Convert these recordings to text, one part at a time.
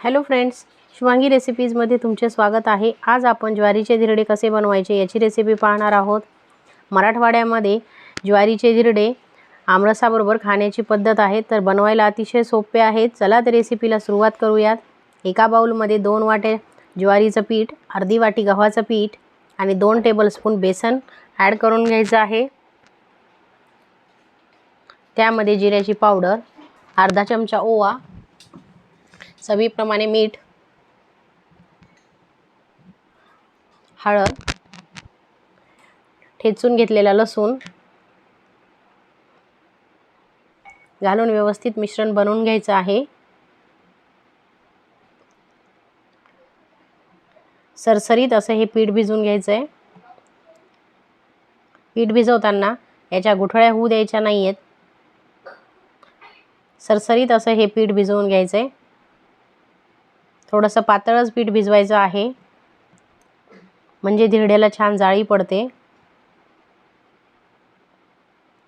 Hello friends Shivangi रेसिपीजमध्ये तुमचे स्वागत आहे. आज आपण ज्वारीचे धिरडे कसे बनवायचे याची रेसिपी पाहणार आहोत. मराठवाड्यामध्ये ज्वारीचे धिरडे आमरसाबरोबर खाण्याची पद्धत आहे. तर बनवायला अतिशय सोपे आहेत चला तर रेसिपीला सुरुवात करूयात. एका बाऊलमध्ये दोन वाटे ज्वारीचं पीठ अर्धी वाटी गव्हाचं पीठ आणि दोन टेबलस्पून बेसन ॲड करून घ्यायचं आहे. त्यामध्ये जिऱ्याची पावडर अर्धा चमचा ओवा चवीप्रमाणे मीठ हळद ठेचून घेतलेला लसूण घालून व्यवस्थित मिश्रण बनवून घ्यायचं आहे. सरसरीत असं हे पीठ भिजवून घ्यायचं आहे पीठ भिजवताना याच्या गुठळ्या होऊ द्यायच्या नाही आहेत सरसरीत असं हे पीठ भिजवून घ्यायचं आहे थोडंसं पातळच पीठ भिजवायचं आहे. म्हणजे धिरड्याला छान जाळी पडते.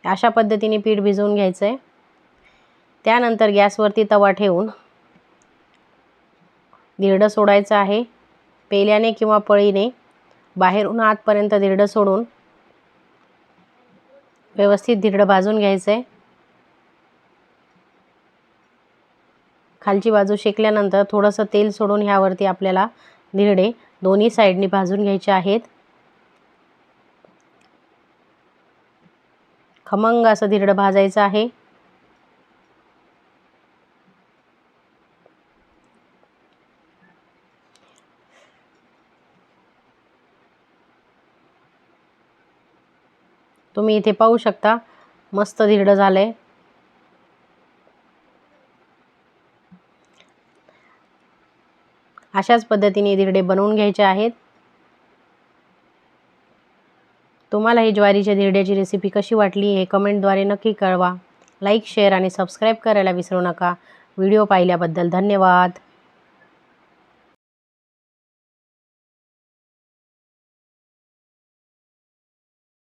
अशा पद्धतीने पीठ भिजवून घ्यायचं आहे त्यानंतर गॅसवरती तवा ठेवून धिरडं सोडायचं आहे. पेल्याने किंवा पळीने बाहेरून आतपर्यंत धिरडं सोडून व्यवस्थित धिरडं भाजून घ्यायचं आहे खालची बाजू शेकल्यानंतर थोडंसं तेल सोडून ह्यावरती आपल्याला धिरडे दोन्ही साईडनी भाजून घ्यायचे आहेत. खमंग असं धिरडं भाजायचं आहे. तुम्ही इथे पाहू शकता मस्त धिरडं झालं आहे अशाच पद्धतीने धिरडे बनवून घ्यायचे आहेत. तुम्हाला ही ज्वारीच्या धिरड्याची रेसिपी कशी वाटली हे कमेंटद्वारे नक्की कळवा. लाईक शेअर आणि सबस्क्राईब करायला विसरू नका. व्हिडिओ पाहिल्याबद्दल धन्यवाद.